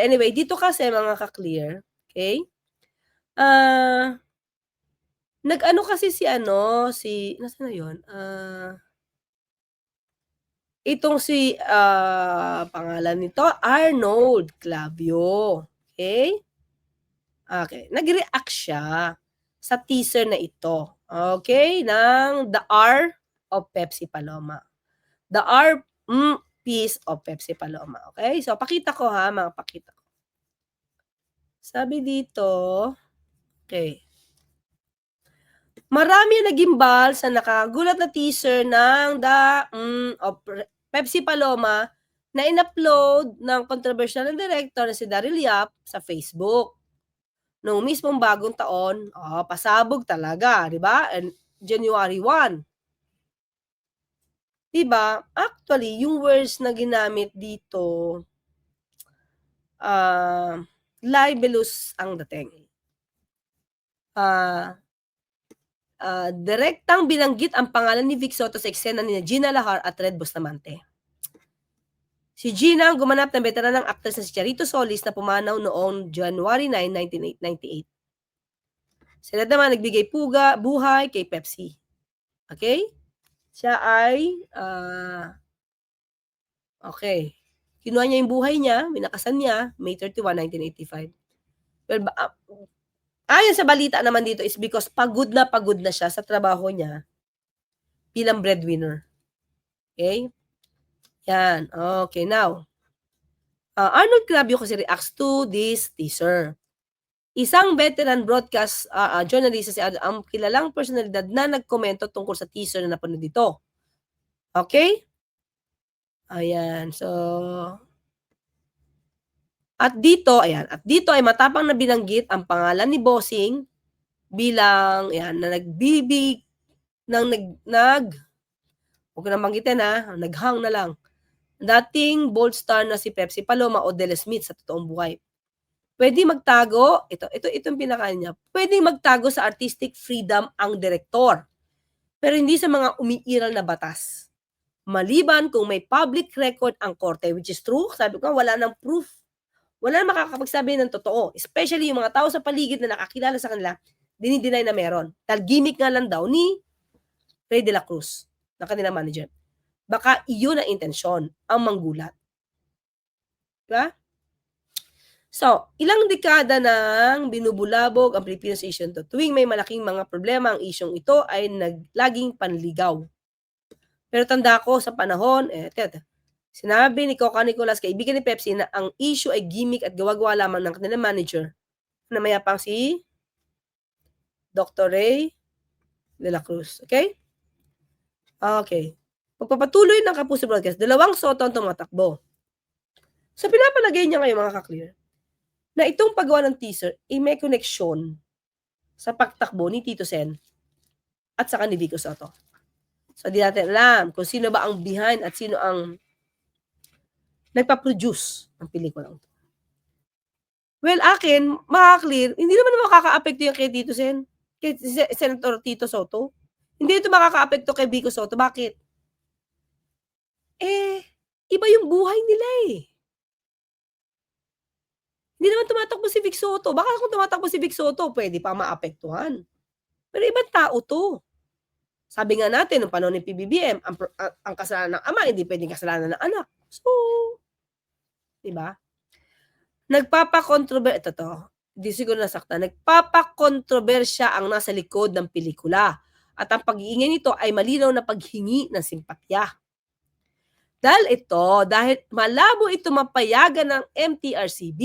Anyway, dito kasi mga ka-clear, okay? Ah, nag-ano kasi si ano, si nasaan na yun? Ah itong si, ah, pangalan nito, Arnold Clavio, okay? Okay, nag-react siya sa teaser na ito, okay, ng The R of Pepsi Paloma. The R mm, piece of Pepsi Paloma, okay? So, pakita ko ha, mga pakita ko. Sabi dito, okay. Marami ang nagimbal sa nakagulat na teaser ng The mm, of Pepsi Paloma na in-upload ng controversial na director na si Daryl Yap sa Facebook. Noong mismong bagong taon, oh, pasabog talaga, 'di ba? January 1. 'Di? Actually, yung words na ginamit dito ah, libelous ang dating. Ah, ah, direktang binanggit ang pangalan ni Vic Soto sa eksena ni Gina Lahar at Red Bustamante. Si Gina ang gumanap ng veteranang actress na si Charito Solis na pumanaw noong January 9, 1998. Sila naman nagbigay puga, buhay kay Pepsi. Okay? Siya ay, uh, okay, kinuha niya yung buhay niya, minakasan niya, May 31, 1985. Well, uh, ayon sa balita naman dito is because pagod na pagod na siya sa trabaho niya bilang breadwinner. Okay? Yan. Okay, now. Uh, Arnold Clavio kasi reacts to this teaser. Isang veteran broadcast uh, uh, journalist si ang kilalang personalidad na nagkomento tungkol sa teaser na napanood dito. Okay? Ayan. So, at dito, ayan, at dito ay matapang na binanggit ang pangalan ni Bossing bilang, ayan, na nagbibig, nang nag, nag, huwag ko na banggitin ha, naghang na lang, dating bold star na si Pepsi Paloma o Dele Smith sa totoong buhay. Pwede magtago, ito, ito, itong pinaka niya, pwede magtago sa artistic freedom ang direktor, pero hindi sa mga umiiral na batas. Maliban kung may public record ang korte, which is true, sabi ko, wala nang proof. Wala nang makakapagsabi ng totoo. Especially yung mga tao sa paligid na nakakilala sa kanila, dinideny na meron. Dahil gimmick nga lang daw ni Ray de la Cruz, na kanilang manager baka iyon ang intensyon, ang manggulat. Diba? So, ilang dekada nang binubulabog ang Philippines issue to. Tuwing may malaking mga problema ang isyong ito ay naglaging panligaw. Pero tanda ko sa panahon, eh, tete, sinabi ni Coca Nicolas, kaibigan ni Pepsi, na ang issue ay gimmick at gawa-gawa lamang ng kanilang manager na mayapang si Dr. Ray de la Cruz. Okay? Okay. Pagpapatuloy ng Kapuso Broadcast, dalawang soto ang tumatakbo. So pinapalagay niya ngayon mga ka-clear, na itong paggawa ng teaser ay may koneksyon sa pagtakbo ni Tito Sen at saka ni Vico Soto. So di natin alam kung sino ba ang behind at sino ang nagpa-produce ng pelikulang ito. Well, akin, makaka-clear, hindi naman makaka-apekto yung kay Tito Sen, kay Senator Tito Soto. Hindi ito makaka-apekto kay Vico Soto. Bakit? Eh, iba yung buhay nila eh. Hindi naman tumatakbo si Vic Soto. Baka kung tumatakbo si Vic Soto, pwede pa maapektuhan. Pero ibang tao to. Sabi nga natin, nung panahon ng PBBM, ang, ang, ang kasalanan ng ama, hindi pwedeng kasalanan ng anak. So, di ba? Nagpapakontrober, ito to, hindi siguro nasakta, nagpapakontrobersya ang nasa likod ng pelikula. At ang pag-iingay nito ay malinaw na paghingi ng simpatya. Dahil ito, dahil malabo ito mapayagan ng MTRCB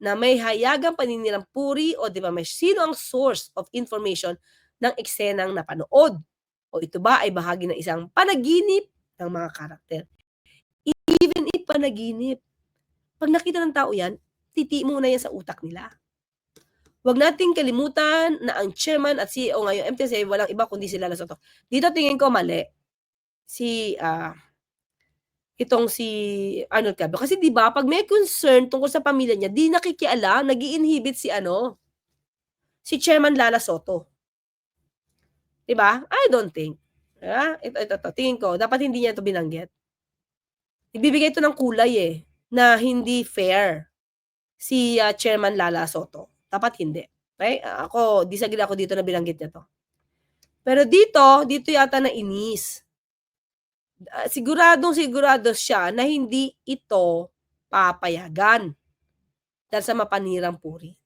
na may hayagang paninirang puri o di ba may sino ang source of information ng eksenang napanood. O ito ba ay bahagi ng isang panaginip ng mga karakter. Even if panaginip, pag nakita ng tao yan, titi muna yan sa utak nila. Huwag nating kalimutan na ang chairman at CEO ngayon, MTSA, walang iba kundi sila Lasoto. Dito tingin ko mali. Si uh, itong si Arnold Cabio. Kasi 'di ba, pag may concern tungkol sa pamilya niya, di nakikialam, nag-i-inhibit si ano, si Chairman Lala Soto. 'Di ba? I don't think. Ah, ito, ito, ito, tingin ko, dapat hindi niya ito binanggit. Ibibigay ito ng kulay eh, na hindi fair. si ah, Chairman Lala Soto. Dapat hindi. Okay? Ako, disagree ako dito na binanggit niya to. Pero dito, dito yata na inis. Ah, siguradong sigurado siya na hindi ito papayagan dahil sa mapanirang puri.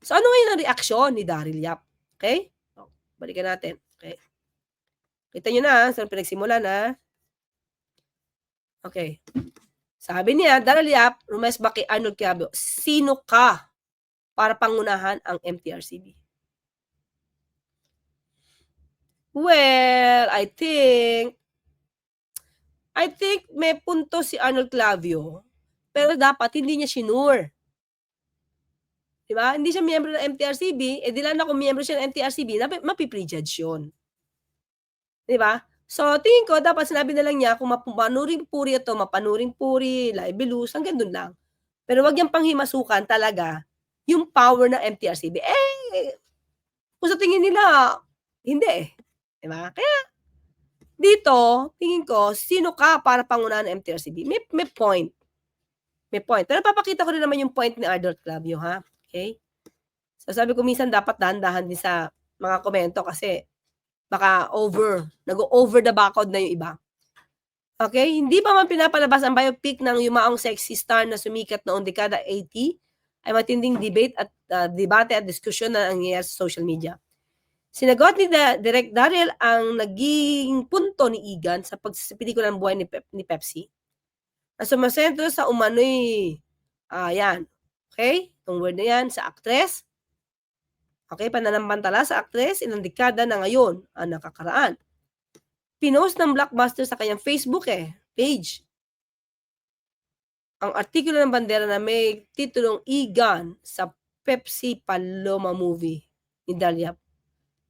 So, ano ngayon ang reaksyon ni Daryl Yap? Okay? O, balikan natin. Okay. Kita nyo na, ah, saan pinagsimulan na. Okay. Sabi niya, Daryl Yap, rumes ba kay Arnold Quiabio, sino ka para pangunahan ang MTRCB? Well, I think, I think may punto si Arnold Clavio, pero dapat hindi niya sinure. Di ba? Hindi siya miyembro ng MTRCB, eh di lang na kung miyembro siya ng MTRCB, mapiprejudge yun. Di ba? So, tingin ko, dapat sinabi na lang niya, kung mapanuring puri ito, mapanuring puri, libelous, hanggang dun lang. Pero wag niyang panghimasukan talaga yung power ng MTRCB. Eh, kung sa tingin nila, hindi eh. Di ba? Kaya, dito, tingin ko, sino ka para pangunahan ng MTRCB? May, may point. May point. Pero papakita ko rin naman yung point ni Arnold Clavio, ha? Okay? So, sabi ko minsan dapat dahan-dahan din sa mga komento kasi baka over, nag-over the background na yung iba. Okay? Hindi pa man pinapalabas ang biopic ng yumaong sexy star na sumikat noong dekada 80 ay matinding debate at uh, debate at diskusyon na nangyayari sa social media. Sinagot ni da- Direk Daryl ang naging punto ni Igan sa pagsipelikula ng buhay ni, Pep- ni Pepsi na sumasentro sa umano'y, ah yan, okay? Itong word na yan, sa actress, okay, pananampantala sa actress, ilang dekada na ngayon ang nakakaraan. Pinost ng Blockbuster sa kanyang Facebook eh, page. Ang artikulo ng bandera na may titulong Igan sa Pepsi Paloma movie ni Dalia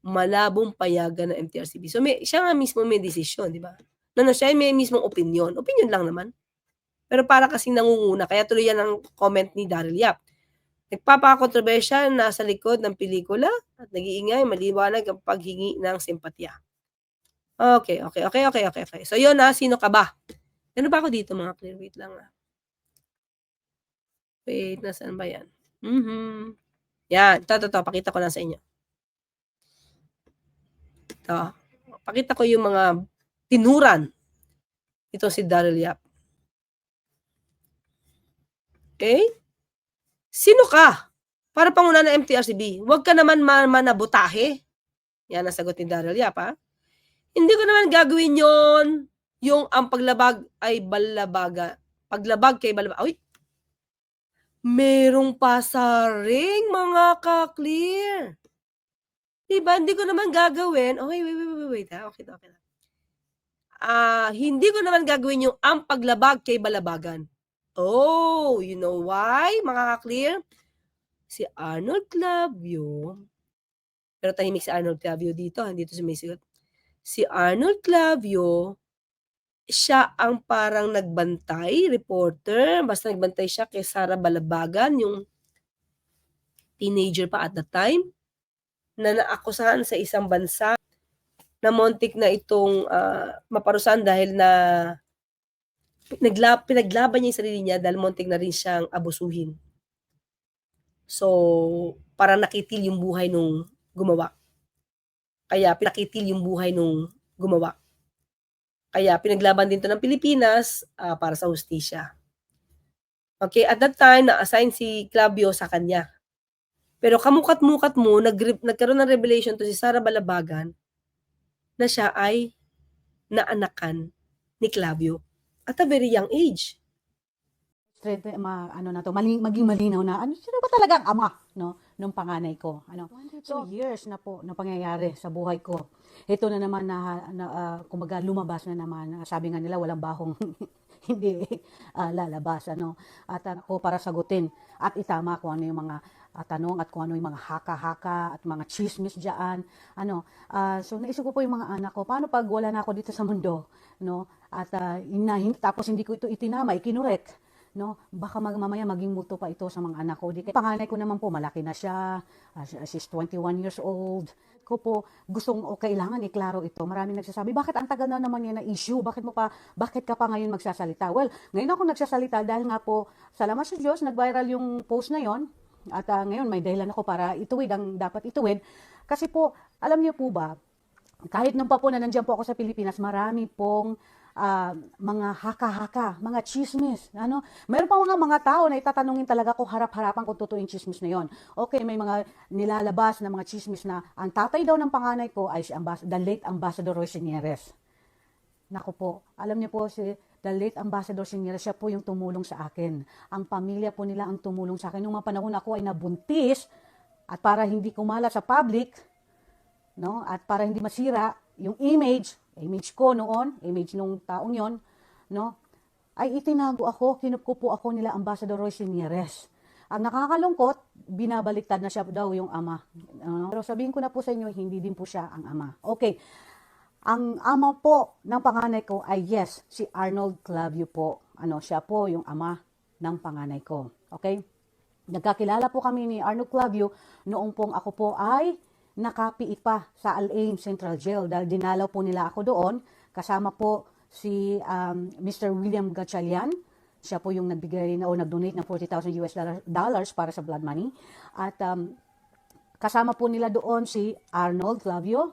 malabong payagan ng MTRCB. So may, siya nga mismo may desisyon, di ba? No, no, siya may mismong opinion. Opinion lang naman. Pero para kasing nangunguna, kaya tuloy yan ang comment ni Daryl Yap. Nagpapakakontrobersya na sa likod ng pelikula at nag-iingay maliwanag ang paghingi ng simpatya. Okay, okay, okay, okay, okay, okay. So yun na, sino ka ba? Ano ba ako dito mga clear? Wait lang ah. Wait, nasaan ba yan? Mhm. Yan, ito, ito, ito, pakita ko lang sa inyo. Ito, pakita ko yung mga tinuran. Ito si Daryl Yap. Okay? Sino ka? Para panguna ng MTRCB. Huwag ka naman man manabutahe. Yan ang sagot ni Daryl Yap, ha? Hindi ko naman gagawin yon yung ang paglabag ay balabaga. Paglabag kay balabag. Uy! Merong pasaring, mga ka-clear. Diba? Hindi ko naman gagawin. Oh, wait, wait, wait, wait. Ha? Okay, okay. Ah, hindi ko naman gagawin yung ang paglabag kay balabagan. Oh, you know why, mga ka-clear? Si Arnold Clavio, pero tahimik si Arnold Clavio dito, hindi to sumisigot. Si Arnold Clavio, siya ang parang nagbantay, reporter, basta nagbantay siya kay Sara Balabagan, yung teenager pa at the time, na naakusahan sa isang bansa na montik na itong ah, maparusahan dahil na pinagla, pinaglaban niya yung sarili niya dahil montik na rin siyang abusuhin. So, parang nakitil yung buhay nung gumawa. Kaya pinakitil yung buhay nung gumawa. Kaya pinaglaban din to ng Pilipinas ah, para sa hustisya. Okay, at that time, na-assign si Clavio sa kanya. Pero kamukat-mukat mo, nag nagkaroon ng revelation to si Sara Balabagan na siya ay naanakan ni Clavio at a very young age. straight ma, ano na to, maling, maging malinaw na ano sino ba talaga ang ama no nung panganay ko ano? So years na po na pangyayari sa buhay ko. Ito na naman na, na ah, kumbaga lumabas na naman. Sabi nga nila walang bahong hindi ah, lalabas ano? At ako para sagutin at itama kung ano yung mga ah, tanong at kung ano yung mga haka-haka at mga chismis diyan ano ah, so naisip ko po yung mga anak ko paano pag wala na ako dito sa mundo? No? At uh, inahin, tapos hindi ko ito itinama ikinurek no? Baka mag, mamaya maging multo pa ito sa mga anak ko. Di panganay ko naman po malaki na siya. Ah, siya- she's 21 years old. Ko po gustong o kailangan iklaro ito. Maraming nagsasabi, bakit ang tagal na naman yan na issue? Bakit mo pa, bakit ka pa ngayon magsasalita? Well, ngayon ako nagsasalita dahil nga po, salamat sa Diyos, nag-viral yung post na yon at ah, ngayon may dahilan ako para ituwid ang dapat ituwid. Kasi po, alam niyo po ba, kahit nung pa po na nandiyan po ako sa Pilipinas, marami pong ah, mga haka-haka, mga chismis. Ano? Meron pa mga mga tao na itatanungin talaga kung harap-harapan kung totoo yung chismis na yon. Okay, may mga nilalabas na mga chismis na ang tatay daw ng panganay ko ay si Ambas- the late Ambassador Roy Sinieres. Naku po, alam niyo po si the late Ambassador Sinieres, siya po yung tumulong sa akin. Ang pamilya po nila ang tumulong sa akin. Nung mga panahon ako ay nabuntis at para hindi kumalat sa public, no? At para hindi masira yung image, image ko noon, image nung taong yon, no? Ay itinago ako, kinupo po ako nila Ambassador Roy Sinieres. Ang nakakalungkot, binabaliktad na siya daw yung ama. Pero sabihin ko na po sa inyo, hindi din po siya ang ama. Okay. Ang ama po ng panganay ko ay yes, si Arnold Clavio po. Ano, siya po yung ama ng panganay ko. Okay? Nagkakilala po kami ni Arnold Clavio noong pong ako po ay nakapiit pa sa Al-Ain Central Jail dahil dinalaw po nila ako doon kasama po si um, Mr. William Gatchalian. Siya po yung nagbigay na o nag-donate ng 40,000 US dollar- dollars para sa blood money. At um, kasama po nila doon si Arnold Clavio,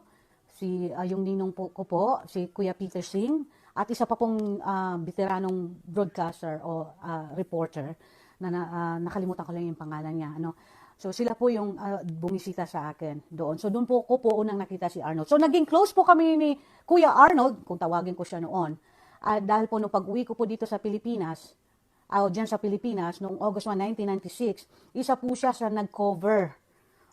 si ah, yung ninong po ko po, si Kuya Peter Singh, at isa pa pong veteranong broadcaster o ah, reporter na, na ah, nakalimutan ko lang yung pangalan niya. Ano. So sila po yung ah, bumisita sa akin doon. So doon po ko po unang nakita si Arnold. So naging close po kami ni Kuya Arnold, kung tawagin ko siya noon. Ah, dahil po nung pag-uwi ko po dito sa Pilipinas, ah, dyan sa Pilipinas, noong August 1, 1996, isa po siya sa nag-cover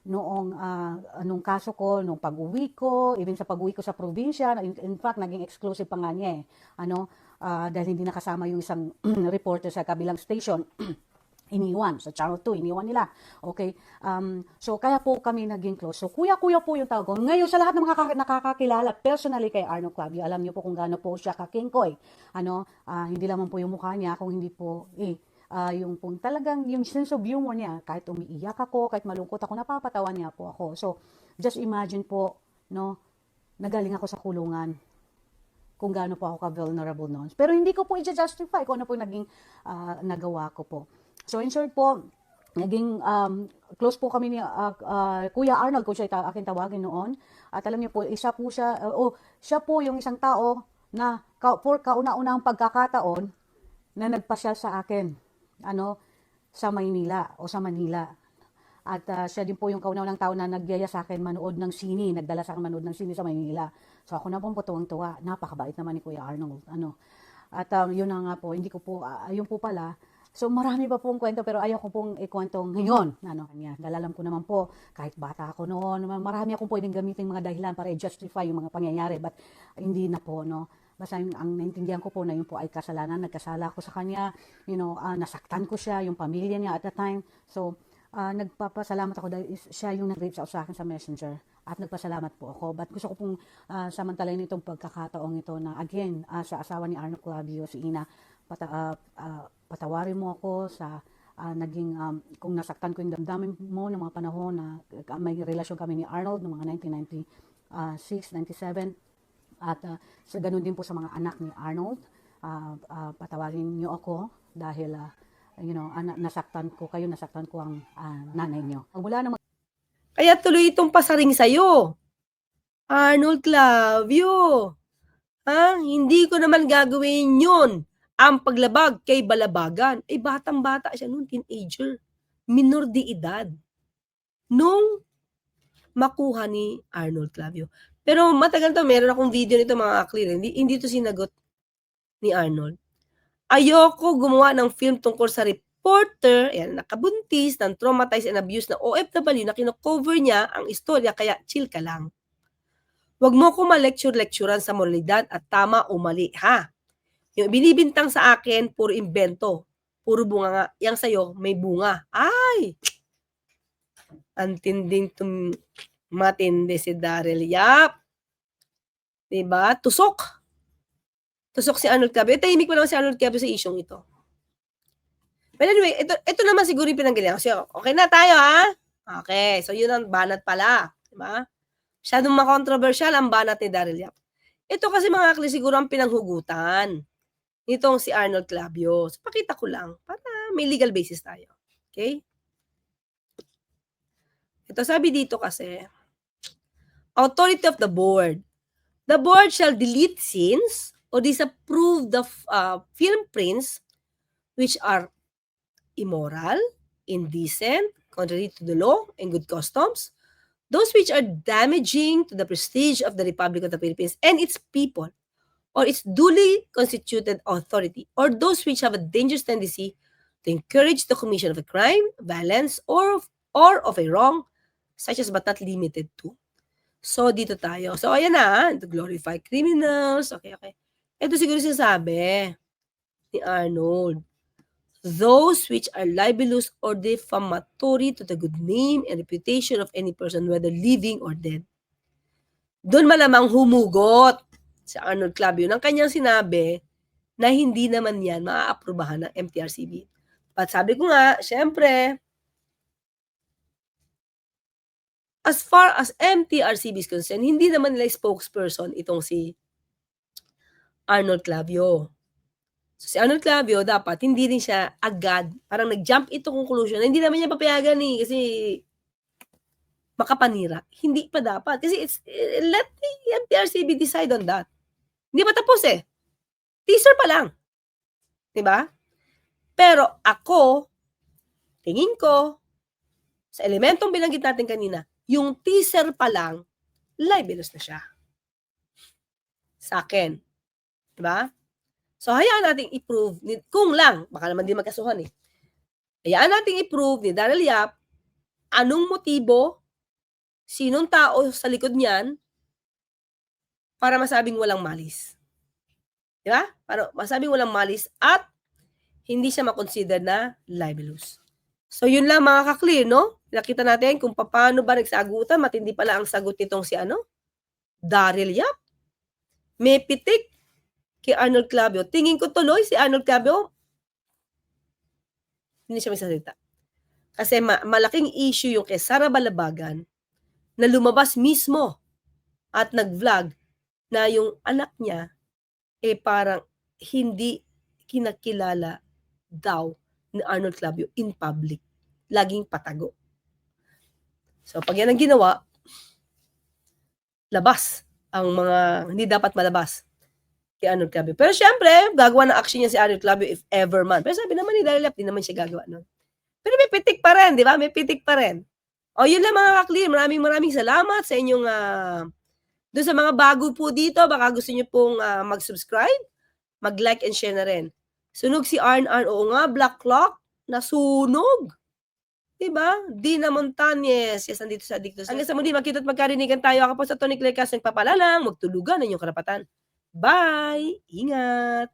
noong ah, anong kaso ko, nung pag-uwi ko, even sa pag-uwi ko sa probinsya, in, fact, naging exclusive pa nga niya eh. Ano, ah, dahil hindi nakasama yung isang reporter sa kabilang station. iniwan sa Channel 2, iniwan nila. Okay? Um, so, kaya po kami naging close. So, kuya-kuya po yung tawag ko. Ngayon, sa lahat ng mga kaka- nakakakilala personally kay Arno Clavio, alam niyo po kung gaano po siya kakingkoy. Ano, ah, hindi lamang po yung mukha niya, kung hindi po, eh, ah, yung pong talagang, yung sense of humor niya, kahit umiiyak ako, kahit malungkot ako, napapatawa niya po ako. So, just imagine po, no, nagaling ako sa kulungan kung gaano po ako ka-vulnerable noon. Pero hindi ko po i-justify kung ano po naging ah, nagawa ko po. So in short po, naging um, close po kami ni ah, ah, Kuya Arnold, kung siya ta- akin tawagin noon. At alam niyo po, isa po siya, uh, oh, siya po yung isang tao na ka, for kauna-unahang pagkakataon na nagpasya sa akin ano sa Maynila o sa Manila. At ah, siya din po yung kauna-unang tao na nagyaya sa akin manood ng sini, nagdala sa akin manood ng sini sa Maynila. So ako na po tuwang-tuwa. Napakabait naman ni Kuya Arnold. Ano. At um, yun na nga po, hindi ko po, ah, yun po pala, So marami pa pong kwento pero ayaw ko pong ikwento ngayon. Ano kanya? Dahil alam ko naman po kahit bata ako noon, marami akong pwedeng gamitin mga dahilan para i-justify yung mga pangyayari but hindi na po no. Basta yung, ang naintindihan ko po na yun po ay kasalanan, nagkasala ako sa kanya, you know, ah, nasaktan ko siya, yung pamilya niya at the time. So, ah, nagpapasalamat ako dahil siya yung nag-reach out sa akin sa messenger at nagpasalamat po ako. But gusto ko pong ah, samantalayin itong pagkakataong ito na again, ah, sa asawa ni Arno Clavio, si Ina, pata, ah, ah, patawarin mo ako sa ah, naging, um, kung nasaktan ko yung damdamin mo ng mga panahon na uh, may relasyon kami ni Arnold noong mga 1996, 97, at ah, sa ganun din po sa mga anak ni Arnold, ah, ah, patawarin niyo ako dahil, ah, you know, ana- nasaktan ko kayo, nasaktan ko ang ah, nanay niyo. Wala namang Kaya tuloy itong pasaring sa'yo. Arnold Clavio. Ha? Hindi ko naman gagawin yun. Ang paglabag kay Balabagan. Eh, batang-bata siya noon, teenager. Minor de edad. Nung makuha ni Arnold Clavio. Pero matagal to, meron akong video nito mga clear. Hindi, hindi to sinagot ni Arnold. Ayoko gumawa ng film tungkol sa reporter, ayan, nakabuntis, ng traumatized and abused na OFW na kino-cover niya ang istorya, kaya chill ka lang. Huwag mo ko ma-lecture-lecturean sa moralidad at tama o mali, ha? Yung binibintang sa akin, puro invento. Puro bunga nga. Yang sa'yo, may bunga. Ay! Antinding tum matindi si Daryl Yap. Diba? Tusok. Tusok si Arnold Clavio. Eh, tahimik pa naman si Arnold Clavio sa isyong ito. But anyway, ito, ito naman siguro yung pinanggalingan. So, okay na tayo, ha? Okay. So, yun ang banat pala. Diba? Masyadong makontrobersyal ang banat ni Daryl Yap. Ito kasi mga akli siguro ang pinanghugutan nitong si Arnold Clavio. So, pakita ko lang para may legal basis tayo. Okay? Ito sabi dito kasi, authority of the board. The board shall delete scenes or disapprove the uh, film prints which are immoral, indecent, contrary to the law and good customs, those which are damaging to the prestige of the Republic of the Philippines and its people, or its duly constituted authority, or those which have a dangerous tendency to encourage the commission of a crime, violence, or of, or of a wrong, such as but not limited to. So, dito tayo. So, ayan na, to glorify criminals. Okay, okay. Ito siguro sinasabi ni Arnold. Those which are libelous or defamatory to the good name and reputation of any person, whether living or dead. Doon malamang humugot si Arnold Clavio ng kanyang sinabi na hindi naman yan maaaprubahan ng MTRCB. But sabi ko nga, syempre, as far as MTRCB is concerned, hindi naman nila spokesperson itong si Arnold Clavio. So, si Arnold Clavio, dapat hindi rin siya agad, parang nag-jump ito conclusion, hindi naman niya papayagan eh, kasi makapanira. Hindi pa dapat. Kasi it's, eh, let the MTRCB decide on that. Hindi pa tapos eh. Teaser pa lang. ba? Pero ako, tingin ko, sa elementong binanggit natin kanina, yung teaser pa lang, libelous na siya. Sa akin. 'Di ba? So, hayaan nating i-prove, ni, kung lang, baka naman di magkasuhan eh. Hayaan nating i-prove ni Daryl Yap, anong motibo, sinong tao sa likod niyan, para masabing walang malis. Di ba? Para masabing walang malis at hindi siya makonsider na libelous. So, yun lang mga kaklear, no? Nakita natin kung paano ba nagsagutan. Matindi pala ang sagot nitong si ano? Daryl Yap. May pitik kay Arnold Clavio. Tingin ko tuloy si Arnold Clavio, hindi siya may salita. Kasi ma- malaking issue yung kay Sara Balabagan na lumabas mismo at nag-vlog na yung anak niya eh parang hindi kinakilala daw ni Arnold Clavio in public. Laging patago. So, pag yan ang ginawa, labas ang mga hindi dapat malabas kay Arnold Clavio. Pero syempre, gagawa ng action niya si Arnold Clavio if ever man. Pero sabi naman ni Daryl di naman siya gagawa nun. Pero may pitik pa rin, di ba? May pitik pa rin. O, yun lang mga kaklir. Maraming maraming salamat sa inyong ah, doon sa mga bago po dito, baka gusto niyo pong ah, mag-subscribe, mag-like and share na rin. Sunog si Arn Arn. Oo nga, Black Clock, nasunog. Diba? Dina Montañez. Yes, nandito sa Dictos. Hanggang sa muli, makita at magkarinigan tayo. Ako po sa Tony Claire Cas, nagpapalalang, magtulugan ang inyong karapatan. Bye! Ingat!